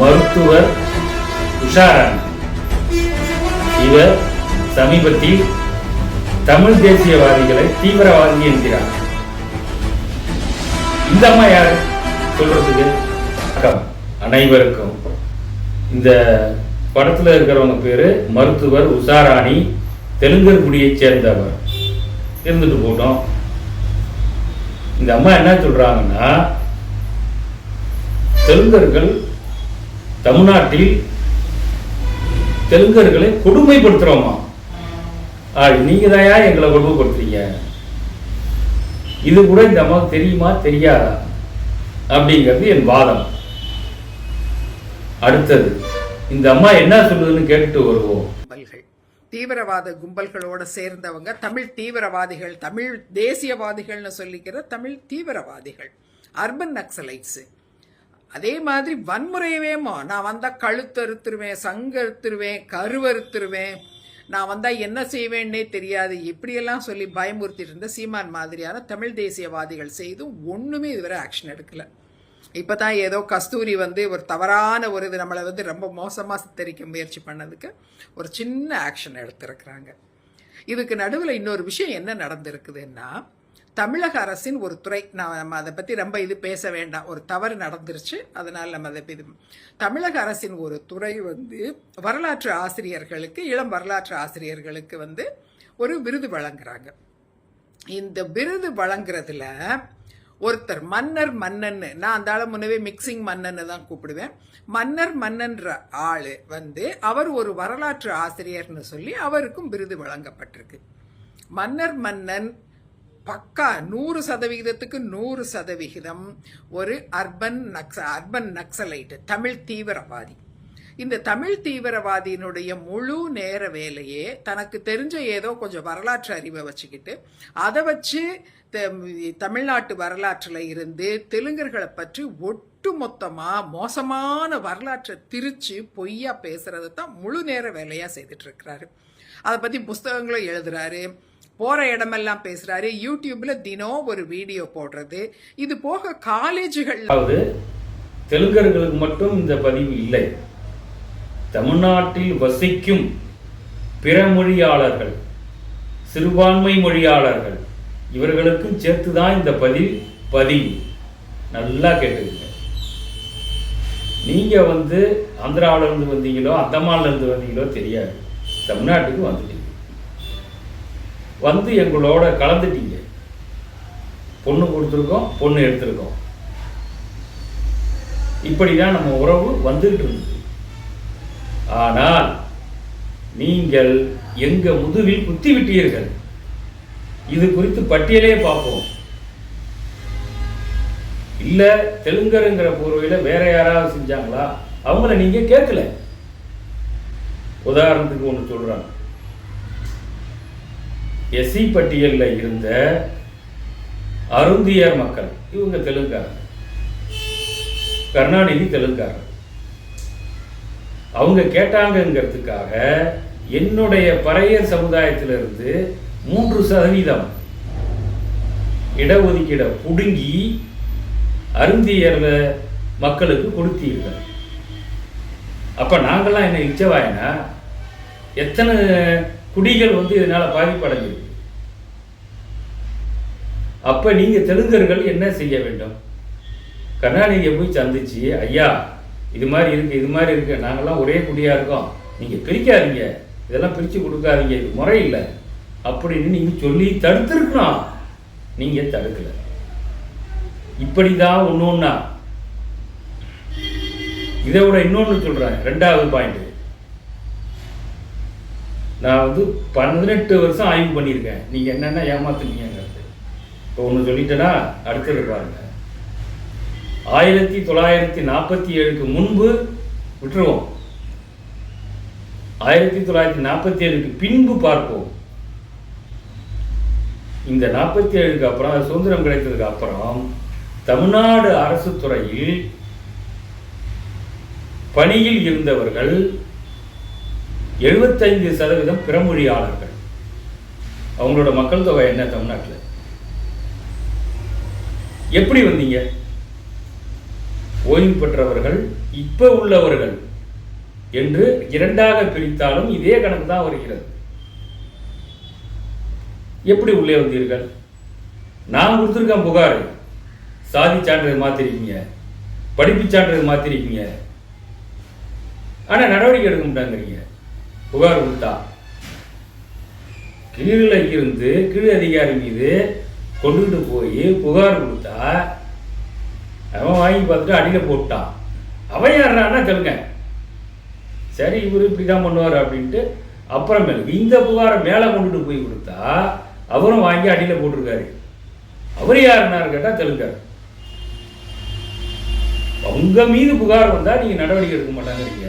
மருத்துவர் உஷாராணி இவர் சமீபத்தில் தமிழ் தேசியவாதிகளை தீவிரவாதி என்கிறார். இந்த அம்மா யார்? சொல்றதுக்கு அனைவருக்கும். இந்த படத்துல இருக்கிறவங்க பேரு மருத்துவர் உஷாராணி தெலுங்கர் குடியை சேர்ந்தவர். இருந்துட்டு போட்டோம். இந்த அம்மா என்ன சொல்றாங்கன்னா தெலுங்கர்கள் தமிழ்நாட்டில் தெலுங்கர்களை கொடுமைப்படுத்துறோமா? ஆ நீங்க தாயா எங்களை கொடுமைப்படுத்துறீங்க இது கூட இந்த அம்மாவுக்கு தெரியுமா தெரியாதா? அப்படிங்கிறது என் வாதம். அடுத்தது இந்த அம்மா என்ன சொல்லுதுன்னு கேட்டுட்டு வருவோம். தீவிரவாத கும்பல்களோட சேர்ந்தவங்க தமிழ் தீவிரவாதிகள் தமிழ் தேசியவாதிகள்னு சொல்லிக்கிற தமிழ் தீவிரவாதிகள். அர்பன் நக்சலைட்ஸு அதே மாதிரி வன்முறையவேமோ நான் வந்தால் கழுத்தறுத்துருவேன் சங்கறுத்துருவேன் கருவறுத்துருவேன் நான் வந்தால் என்ன செய்வேன்னே தெரியாது. இப்படியெல்லாம் சொல்லி பயமுறுத்திட்டு இருந்த சீமான் மாதிரியான தமிழ் தேசியவாதிகள் செய்தும் ஒன்றுமே இதுவரை ஆக்ஷன் எடுக்கலை. இப்போ தான் ஏதோ கஸ்தூரி வந்து ஒரு தவறான ஒரு இது நம்மளை வந்து ரொம்ப மோசமாக சித்தரிக்க முயற்சி பண்ணதுக்கு ஒரு சின்ன ஆக்ஷன் எடுத்திருக்கிறாங்க. இதுக்கு நடுவில் இன்னொரு விஷயம் என்ன நடந்திருக்குதுன்னா தமிழக அரசின் ஒரு துறை. நான் நம்ம அதை பற்றி ரொம்ப இது பேச வேண்டாம். ஒரு தவறு நடந்துருச்சு. அதனால் நம்ம அதை இது தமிழக அரசின் ஒரு துறை வந்து வரலாற்று ஆசிரியர்களுக்கு இளம் வரலாற்று ஆசிரியர்களுக்கு வந்து ஒரு விருது வழங்குறாங்க. இந்த விருது வழங்குறதுல ஒருத்தர் மன்னர் மன்னன்னு நான் அந்த ஆளை முன்னவே மிக்சிங் மன்னன்னு தான் கூப்பிடுவேன். மன்னர் மன்னன்ற ஆள் வந்து அவர் ஒரு வரலாற்று ஆசிரியர்னு சொல்லி அவருக்கும் விருது வழங்கப்பட்டிருக்கு. மன்னர் மன்னன் பக்கா நூறு சதவிகிதத்துக்கு நூறு சதவிகிதம் ஒரு அர்பன் நக்ச அர்பன் நக்சலைட்டு தமிழ் தீவிரவாதி. இந்த தமிழ் தீவிரவாதியினுடைய முழு நேர வேலையே தனக்கு தெரிஞ்ச ஏதோ கொஞ்சம் வரலாற்று அறிவை வச்சுக்கிட்டு அதை வச்சு த- தமிழ்நாட்டு வரலாற்றில் இருந்து தெலுங்கர்களை பற்றி ஒட்டு மொத்தமாக மோசமான வரலாற்றை திரிச்சு பொய்யா பேசுகிறத தான் முழு நேர வேலையாக செய்துட்டு இருக்கிறாரு. அதை பற்றி புஸ்தகங்களும் எழுதுறாரு. போகிற இடமெல்லாம் பேசுகிறாரு யூடியூப்பில் தினம் ஒரு வீடியோ போடுறது. இது போக காலேஜுகள் அதாவது தெலுங்கர்களுக்கு மட்டும் இந்த பதிவு இல்லை. தமிழ்நாட்டில் வசிக்கும் பிற மொழியாளர்கள் சிறுபான்மை மொழியாளர்கள் இவர்களுக்கும் சேர்த்து தான் இந்த பதிவு பதிவு. நல்லா கேட்டுக்கங்க. நீங்கள் வந்து ஆந்திராவிலேருந்து வந்தீங்களோ அந்தமான்லேருந்து வந்தீங்களோ தெரியாது. தமிழ்நாட்டுக்கு வந்துட்டீங்க வந்து எங்களோட கலந்துட்டீங்க. பொண்ணு கொடுத்துருக்கோம் பொண்ணு எடுத்திருக்கோம். இப்படிதான் நம்ம உறவு வந்துகிட்டு இருந்தது. ஆனால் நீங்கள் எங்க முதுகில் குத்தி விட்டீர்கள். இது குறித்து பட்டியலே பார்ப்போம். இல்ல தெலுங்கருங்கிற போர்வையில வேற யாராவது செஞ்சாங்களா? அவங்கள நீங்க கேட்கல உதாரணத்துக்கு ஒன்று சொல்றாங்க எஸ்சி பட்டியலில் இருந்த அருந்தியர் மக்கள் இவங்க தெலுங்காரங்க கருணாநிதி தெலுங்காரர் அவங்க கேட்டாங்கங்கிறதுக்காக என்னுடைய பறையர் சமுதாயத்திலிருந்து மூன்று சதவீதம் இடஒதுக்கீடை புடுங்கி அருந்தியர்ல மக்களுக்கு கொடுத்தீர்கள். அப்ப நாங்கள்லாம் என்ன இச்சவாயினா? எத்தனை குடிகள் வந்து இதனால பாதிப்படைஞ்சிருக்கு? அப்போ நீங்கள் தெலுங்கர்கள் என்ன செய்ய வேண்டும்? கருணாநிதியை போய் சந்திச்சு ஐயா இது மாதிரி இருக்குது இது மாதிரி இருக்குது நாங்கள்லாம் ஒரே குடியாக இருக்கோம். நீங்கள் பிரிக்காதீங்க. இதெல்லாம் பிரித்து கொடுக்காதீங்க. இது முறை இல்லை. அப்படின்னு நீங்கள் சொல்லி தடுத்திருக்கிறோம் நீங்கள் தடுக்கலை. தடுக்கல இப்படிதான் ஒன்று ஒன்றா இதை விட இன்னொன்று சொல்கிறேன் ரெண்டாவது பாயிண்ட் நான் வந்து பதினெட்டு வருஷம் ஆய்வு பண்ணியிருக்கேன். நீங்கள் என்னென்ன ஏமாத்துனீங்க இப்போ ஒன்று சொல்லிட்டேன்னா அடுத்தது பாருங்க. ஆயிரத்தி தொள்ளாயிரத்தி நாற்பத்தி ஏழுக்கு முன்பு விட்டுருவோம். ஆயிரத்தி தொள்ளாயிரத்தி நாற்பத்தி ஏழுக்கு பின்பு பார்ப்போம். இந்த நாற்பத்தி ஏழுக்கு அப்புறம் சுதந்திரம் கிடைத்ததுக்கு அப்புறம் தமிழ்நாடு அரசு துறையில் பணியில் இருந்தவர்கள் எழுபத்தைந்து சதவீதம் பிறமொழியாளர்கள் அவங்களோட மக்கள் தொகை என்ன தமிழ்நாட்டில்? எப்படி வந்தீங்க? ஓய்வு பெற்றவர்கள் இப்போ உள்ளவர்கள் என்று இரண்டாக பிரித்தாலும் இதே கணக்கு தான் வருகிறது. எப்படி உள்ளே வந்தீர்கள்? நான் கொடுத்துருக்கேன் புகார் சாதி சான்றிதழ் மாத்திருக்கீங்க படிப்பு சான்றிதழ் மாத்திருக்கீங்க. ஆனால் நடவடிக்கை எடுக்க மாட்டாங்கிறீங்க. புகார் கொடுத்தா. கீழே இருந்து கீழ் அதிகாரி மீது கொண்டுகிட்டு போய் புகார் கொடுத்தா அவன் வாங்கி பார்த்துட்டு அடியில் போட்டான். அவன் யாருறான்னா சொல்லுங்க. சரி இவர் இப்படி தான் பண்ணுவார் அப்படின்ட்டு அப்புறமேலுக்கு இந்த புகாரை மேலே கொண்டுட்டு போய் கொடுத்தா அவரும் வாங்கி அடியில் போட்டிருக்காரு. அவர் யாருன்னாரு கேட்டால் தெலுங்கர். உங்க மீது புகார் வந்தால் நீங்கள் நடவடிக்கை எடுக்க மாட்டாங்கிறீங்க.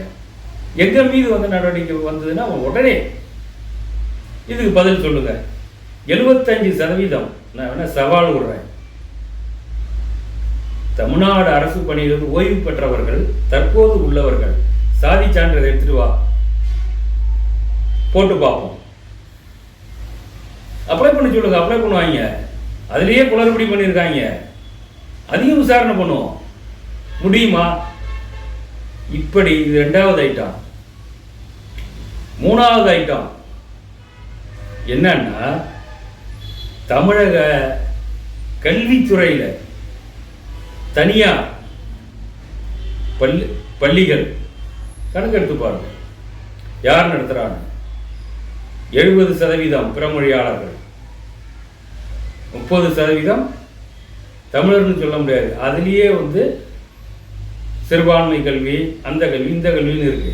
எங்க மீது வந்து நடவடிக்கை வந்ததுன்னா அவன் உடனே. இதுக்கு பதில் சொல்லுங்க. எழுபத்தஞ்சு சதவீதம் நான் வேணால் சவால் விடுறேன். தமிழ்நாடு அரசு பணியிலிருந்து ஓய்வு பெற்றவர்கள் தற்போது உள்ளவர்கள் சாதி சான்றிதழ் எடுத்துட்டு வா. போட்டு பார்ப்போம். அப்ளை பண்ண சொல்லுங்க அப்ளை பண்ணுவாங்க. அதுலேயே குளறுபடி பண்ணியிருக்காங்க அதையும் விசாரணை பண்ணுவோம். முடியுமா? இப்படி இது ரெண்டாவது ஐட்டம் மூணாவது ஐட்டம் என்னன்னா தமிழக கல்வித்துறையில் தனியார் பள்ளி பள்ளிகள் கணக்கெடுத்து பாருங்கள் யார் நடத்துகிறாங்க எழுபது சதவீதம் பிறமொழியாளர்கள். முப்பது சதவீதம் தமிழர்னு சொல்ல முடியாது. அதுலேயே வந்து சிறுபான்மை கல்வி அந்த கல்வி இந்த கல்வின்னு இருக்கு.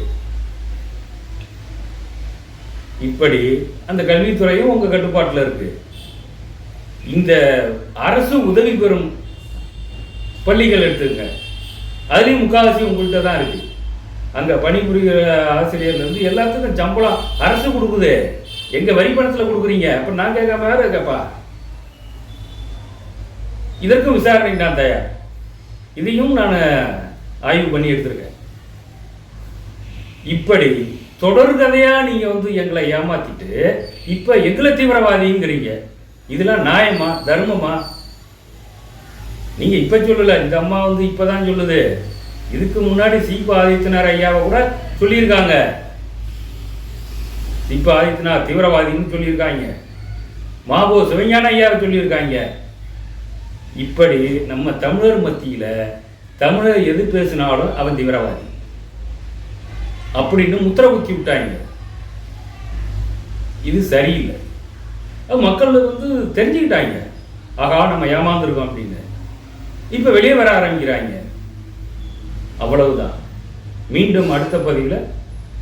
இப்படி அந்த கல்வித்துறையும் உங்கள் கட்டுப்பாட்டில் இருக்குது இந்த அரசு உதவி பெறும் பள்ளிகள் எடுத்துங்க அதுலேயும் முக்கால்வாசி உங்கள்கிட்ட தான் இருக்கு. அங்கே பணிபுரிகிற ஆசிரியர்லேருந்து எல்லாத்துக்கும் சம்பளம் அரசு கொடுக்குது. எங்கள் வரி கொடுக்குறீங்க? அப்போ நான் கேட்காம வேற கேப்பா இதற்கும் விசாரணை நான் தயார். இதையும் நான் ஆய்வு பண்ணி எடுத்திருக்கேன். இப்படி தொடர் கதையாக நீங்கள் வந்து எங்களை ஏமாத்திட்டு இப்போ எங்களை தீவிரவாதிங்கிறீங்க. இதெல்லாம் நியாயமா? தர்மமா? நீங்கள் இப்போ சொல்லல இந்த அம்மா வந்து இப்போ தான் சொல்லுது. இதுக்கு முன்னாடி சீபா ஆதித்யநாத் ஐயாவை கூட சொல்லியிருக்காங்க. சீபா ஆதித்யநாத் தீவிரவாதின்னு சொல்லியிருக்காங்க. மாபோ சிவஞான ஐயாவை சொல்லியிருக்காங்க. இப்படி நம்ம தமிழர் மத்தியில் தமிழர் எது பேசினாலும் அவன் தீவிரவாதி. அப்படின்னு முத்திர குத்தி விட்டாங்க. இது சரியில்லை. மக்கள் வந்து தெரிஞ்சுக்கிட்டாங்க. ஆகா நம்ம ஏமாந்துருக்கோம் அப்படின்னு. இப்போ வெளியே வர ஆரம்பிக்கிறாங்க. அவ்வளவுதான். மீண்டும் அடுத்த பதிவில்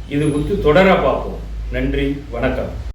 இது குறித்து தொடர பார்ப்போம். நன்றி வணக்கம்.